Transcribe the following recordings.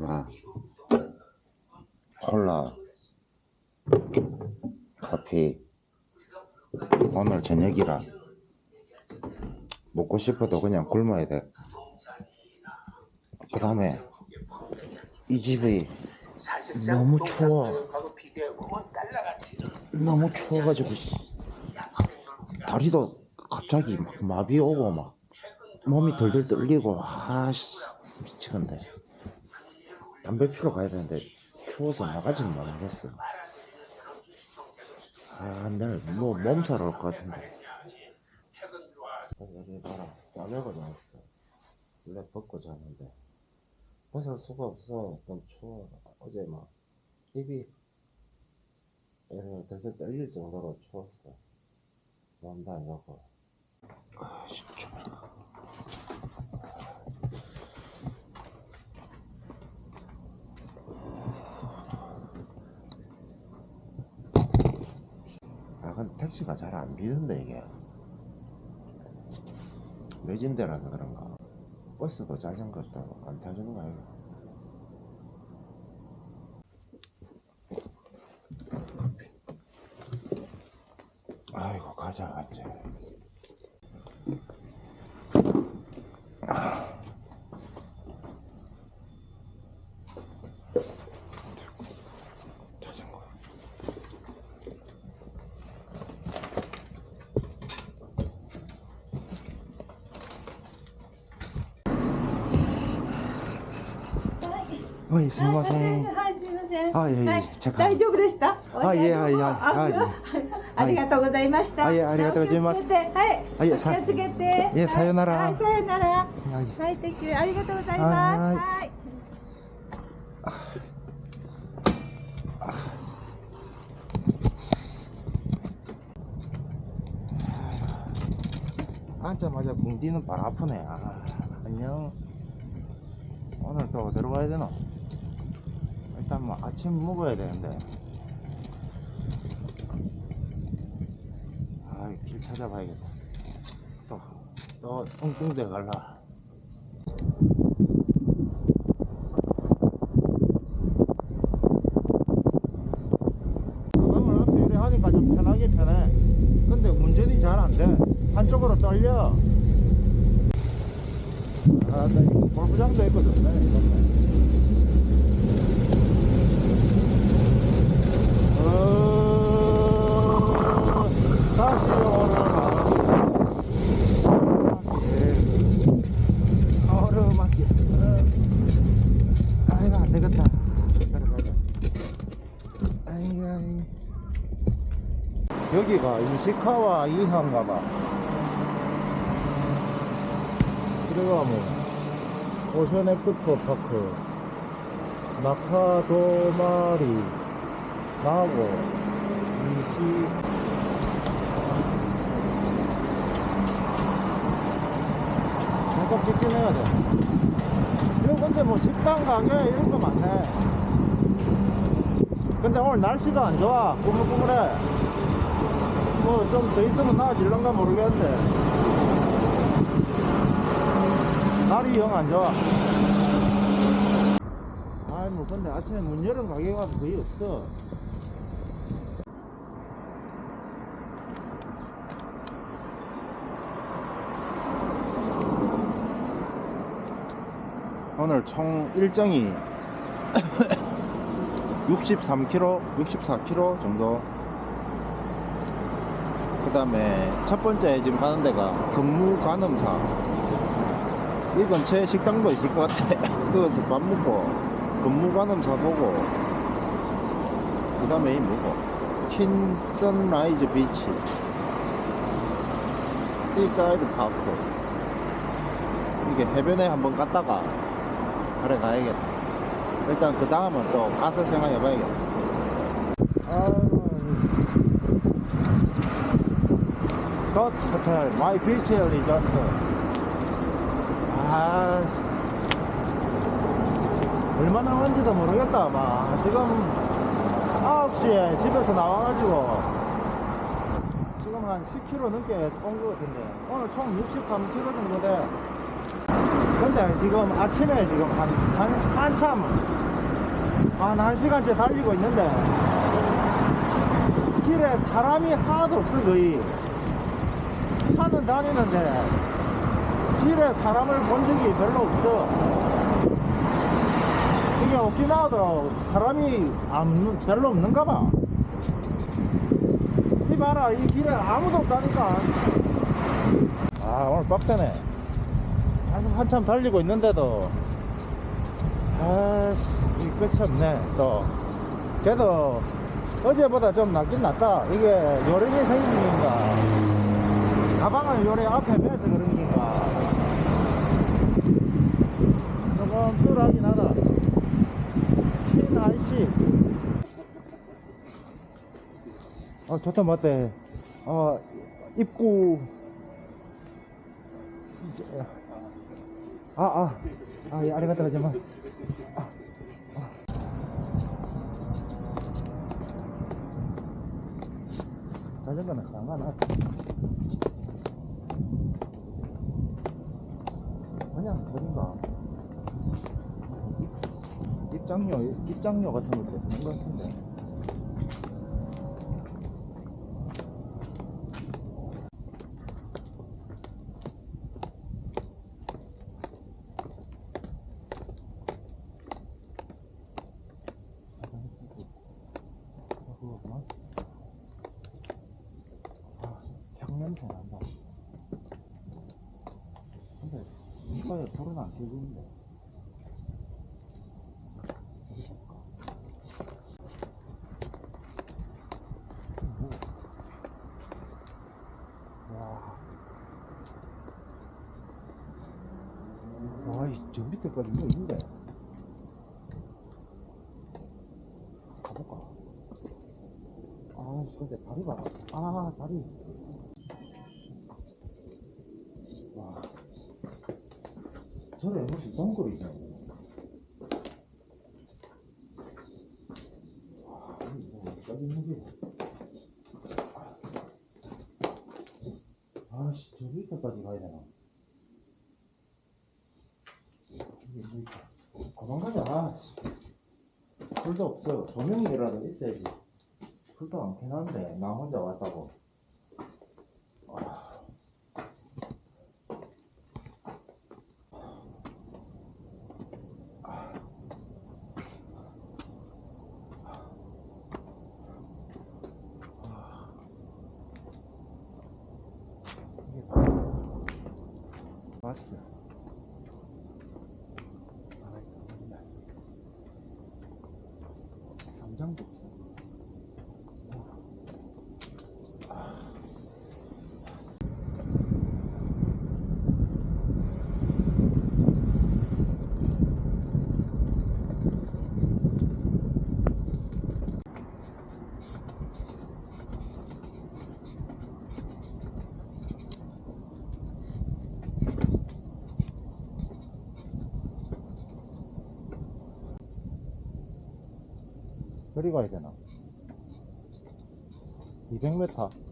봐. 콜라, 커피. 오늘 저녁이라 먹고 싶어도 그냥 굶어야 돼. 그 다음에 이 집이 너무 추워. 너무 추워가지고 씨, 다리도 갑자기 막 마비 오고 막 몸이 덜덜 떨리고 아씨 미치겠네. 담배 피러 가야 되는데 추워서 나가지는 못하겠어. 아 내일 뭐 몸살 올 것 같은데. 여기 봐라 싸매고 잤어. 원래 벗고 잤는데 벗을 수가 없어. 너무 추워. 어제 막 입이 에, 덜덜 떨릴 정도로 추웠어. 몸도 안 좋고. 아씨 추워. 아, 근데 택시가 잘 안 비는데, 이게. 외진데라서 그런가. 버스도 자전거도 안 타주는 거 아니야? 아이고, 가자, 이제. 어이, すみません。はい、すみません。あいえいえはいチェック大丈夫でした。あいえいえいえあはいありがとうございました。はいありがとうございますお気をつけてはい。あいえさお気をつけて。いえさよならはい、さよなら。はいはい、テキューありがとうございはます。いはい。 앉자마자 궁디는 발 아프네. 아, 안녕. 오늘 또 어디로 가야 되나? 일단 뭐 아침 먹어야 되는데. 아, 길 찾아봐야겠다. 또, 또 엉뚱대 갈라. 가방을 앞에 이래 하니까 좀 편하게 편해. 근데 운전이 잘 안 돼. 한쪽으로 쏠려. 아, 나 이거 골프장도 있거든. 네, 이렇게. 어, 다시 오르막길. 오르막길. 아이고, 안 되겠다. 따라가자. 아이고, 아이고. 여기가 이시카와 이항가 봐. 그리고 뭐 오션 엑스포 파크, 나카도마리, 나고, 이시 계속 직진해야 돼. 이거 근데 뭐 식당 가게 이런 거 많네. 근데 오늘 날씨가 안 좋아. 꾸물꾸물해. 뭐 좀 더 있으면 나아질런가 모르겠는데 날이 영 안 좋아 아이 뭐 근데 아침에 문 열은 가게가 거의 없어 오늘 총 일정이 63km, 64km 정도. 그 다음에 첫 번째 지금 가는 데가 근무관음사. 이 근처에 식당도 있을 것 같아. 거기서 밥 먹고 근무관음사 보고 그 다음에 이 뭐고? 킨 선라이즈 비치. 시사이드 파크 이게 해변에 한번 갔다가 그래 가야겠다. 일단 그 다음은 또 가서 생각해 봐야겠다. 아덧 호텔 마이 비치 리조트. 아 얼마나 오는지도 모르겠다 아마. 지금 9시에 집에서 나와가지고 지금 한 10km 넘게 온 것 같은데. 오늘 총 63km 정도 돼 근데 지금 아침에 지금 한, 한, 한참, 한 1시간째 달리고 있는데, 길에 사람이 하나도 없어, 거의. 차는 다니는데, 길에 사람을 본 적이 별로 없어. 이게 오키나와도 사람이 안, 별로 없는가 봐. 이 봐라, 이 길에 아무도 없다니까. 아, 오늘 빡세네. 한참, 달리고 있는데도, 아씨, 이 끝이 없네, 또. 그래도, 어제보다 좀 낫긴 낫다. 이게 요령이 생긴 건가. 가방을 요래 앞에 매서 그런 건가. 조금 뚫하긴 하다. 흰 아이씨. 어, 좋다, 맞대. 어, 입구. 이제, 아, 아. 아, 예, 아리가또 하지만. 아, 아. 자전거는 상관없 그냥 버린가. 입장료, 입장료 같은 것도 있는 것 같은데. 그거구만. 아, 향 냄새 난다. 근데 볼까? 뭐? 와. 와, 이, 저 밑에까지 뭐 있는데? 가볼까? 아, 근데 다리 봐라. 아, 다리. 와. 저래 혹시 동굴이 있네. 와, 이거 뭐, 여기 있는 게. 아, 씨, 저 밑에까지 가야 되나? 이게 뭐 있다. 그만 가자. 아, 씨. 불도 없어. 조명이라도 있어야지. 불도 안 켜놨는데 나 혼자 왔다고 아. 이게 다 왔어 삼장도 없어 저리 가야 되나? 200m.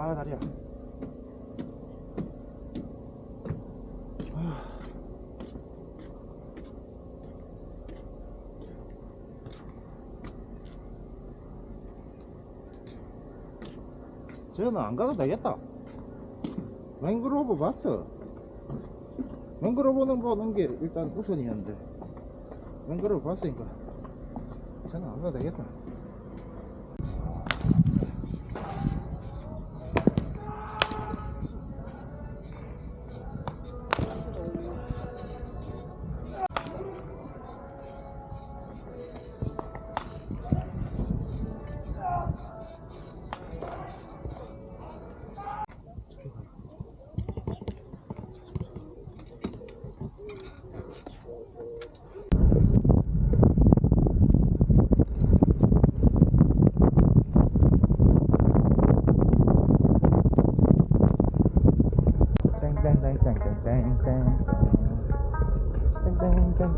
아 다리야. 저는 안 가도 되겠다. 맹그로브 봤어. 맹그로브는 보는 게 일단 우선이었는데. 맹그로브 봤으니까 저는 안 가도 되겠다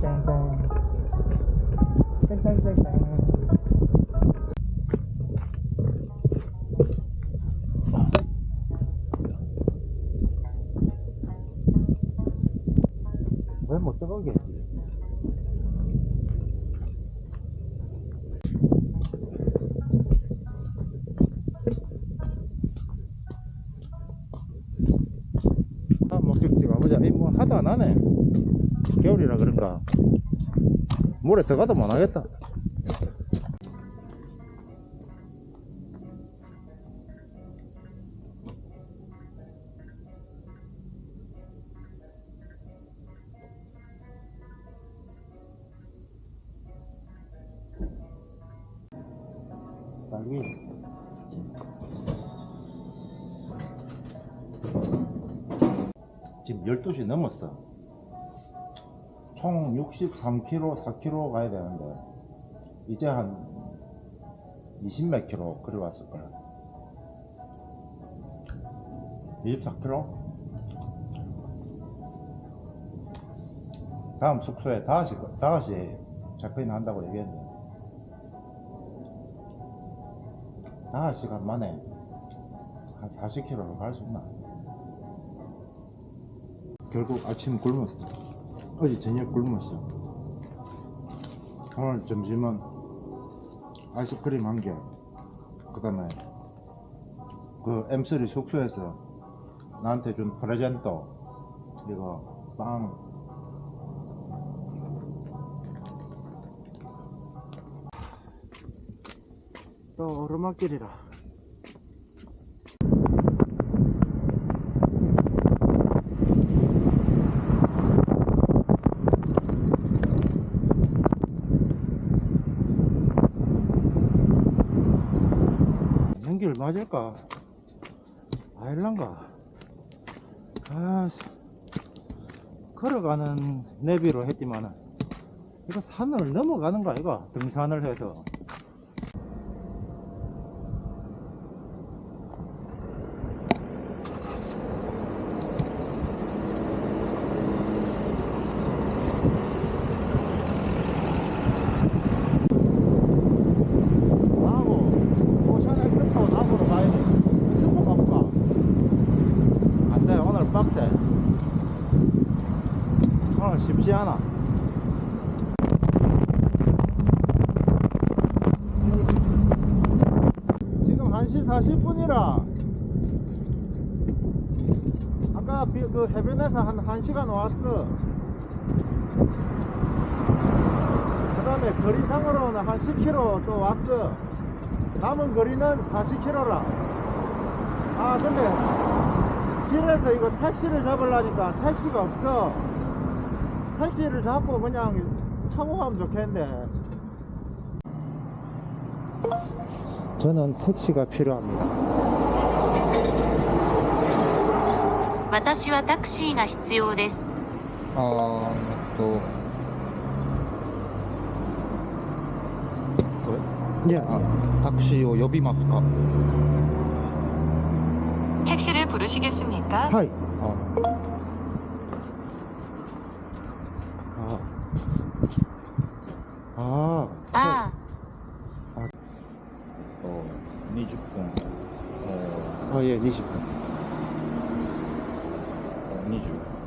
땡땡땡. 땡땡땡땡. 왜못 들어오게 목적지 가보자. 이뭐 하도 안 하네. 겨울이라 그런가. 물에 들어가도 못 하겠다. 딸기. 지금 12시 넘었어. 총 63km, 4km 가야 되는데, 이제 한 20몇 킬로 그리 왔을 거야. 24km? 다음 숙소에 5시, 5시 체크인 한다고 얘기했는데, 5시간 만에 한 40km를 갈수 있나? 결국 아침 굶었어. 어제 저녁 굶었어. 오늘 점심은 아이스크림 한 개. 그 다음에 그 M3 숙소에서 나한테 준 프레젠토. 이거 빵. 또 오르막길이라. 맞을까? 아일란가? 아, 씨. 걸어가는 내비로 했지만은 이거 산을 넘어가는 거 이거 등산을 해서 나하고 오션 엑스포 나보러 가야 돼 엑스포 가볼까? 안돼 오늘 빡세 오늘 쉽지 않아 지금 1시 40분이라. 아까 비- 그 해변에서 한 1시간 왔어. 그 다음에 거리상으로는 한 10km 또 왔어. 남은 거리는 40km라. 아 근데 길에서 이거 택시를 잡으려니까 택시가 없어. 택시를 잡고 그냥 타고 가면 좋겠는데 저는 택시가 필요합니다 私はタクシーが必要です。 아, 또, 예, 아, 닥시오 여비마스카. 택시를 부르시겠습니까? 하이 아, 아, 아,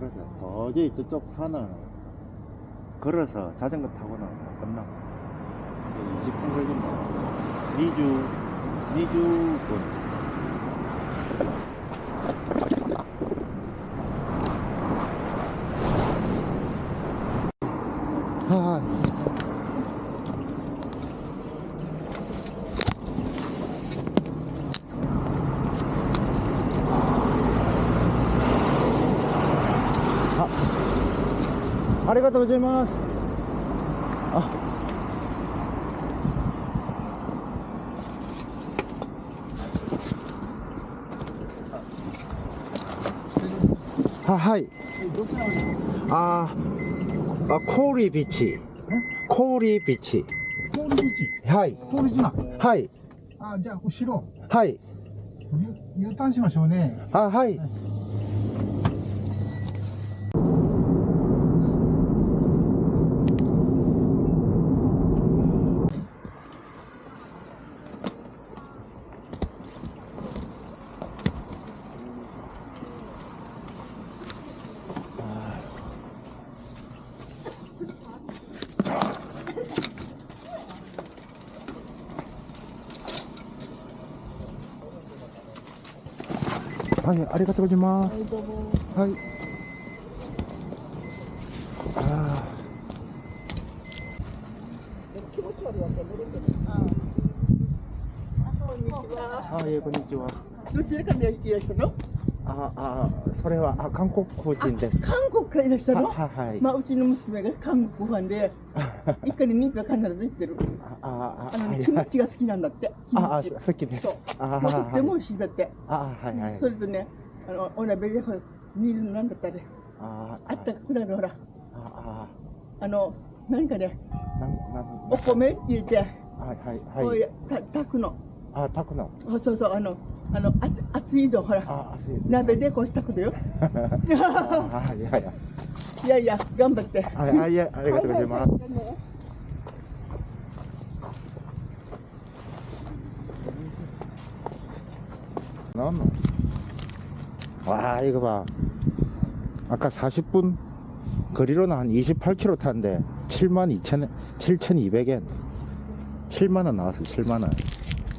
그래서 도저히 저쪽 산을 걸어서 자전거 타고는 못 끝나. 20분 걸린다. 미주, 미주군. がとうございます。あ。あはい。ああ氷ビチ氷ビチ氷ビチはい。島はい。あじゃあ後ろ。はい。U ターンしましょうね。あはい、はい。はい、ありがとうございます。はい。ああ。ああ。こんにちは。どちらからいらしの？ああ、それは、あ、韓国人です。韓国からいらしたの？はい、はい。まあ、うちの娘が韓国ファンで。一家に二票必ず行ってる。ああの、ね、キムが好きなんだってあ好きですそう。とっても美味しいだって。あはいはい。それとねあのお鍋で煮るのなんだったね。ああったかくなるほら。ああのんかねお米って言って。はいはいはい。炊くの。あ炊くの。そうそうあのあの熱熱いぞほら。鍋でこうしたくるよ。いやいや頑張って。あいやありがとうございます、はいはいはい。 나왔나? 와, 이거 봐. 아까 40분 거리로는 한 28km 탔는데 7만 2천 7,200엔 7만 원 나왔어. 7만 원.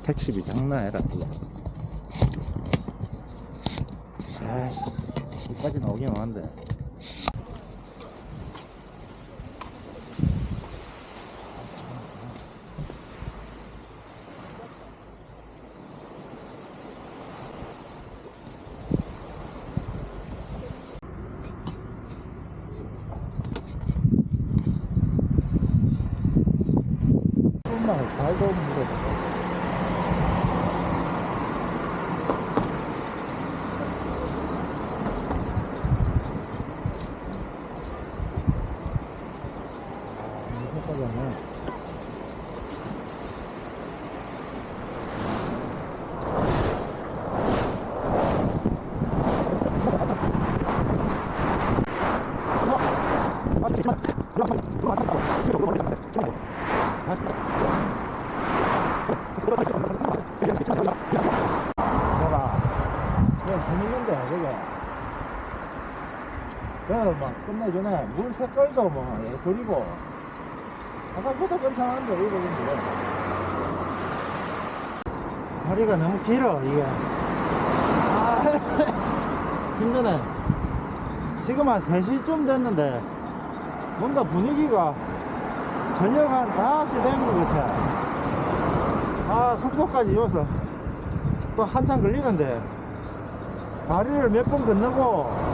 택시비 장난 아니라. 이거. 아씨, 이까지 나오긴 하는데. 조금만 잘도 물어봐. 봐봐. 그냥 재밌는데, 저게. 그막 전에 물 색깔도 뭐, 예, 그리고. 아까보다 괜찮은데, 이거 근데. 다리가 너무 길어, 이게. 아, 힘드네. 지금 한 3시쯤 됐는데, 뭔가 분위기가 저녁 한 5시 된 것 같아. 아, 숙소까지 이어서. 또 한참 걸리는데 다리를 몇 번 건너고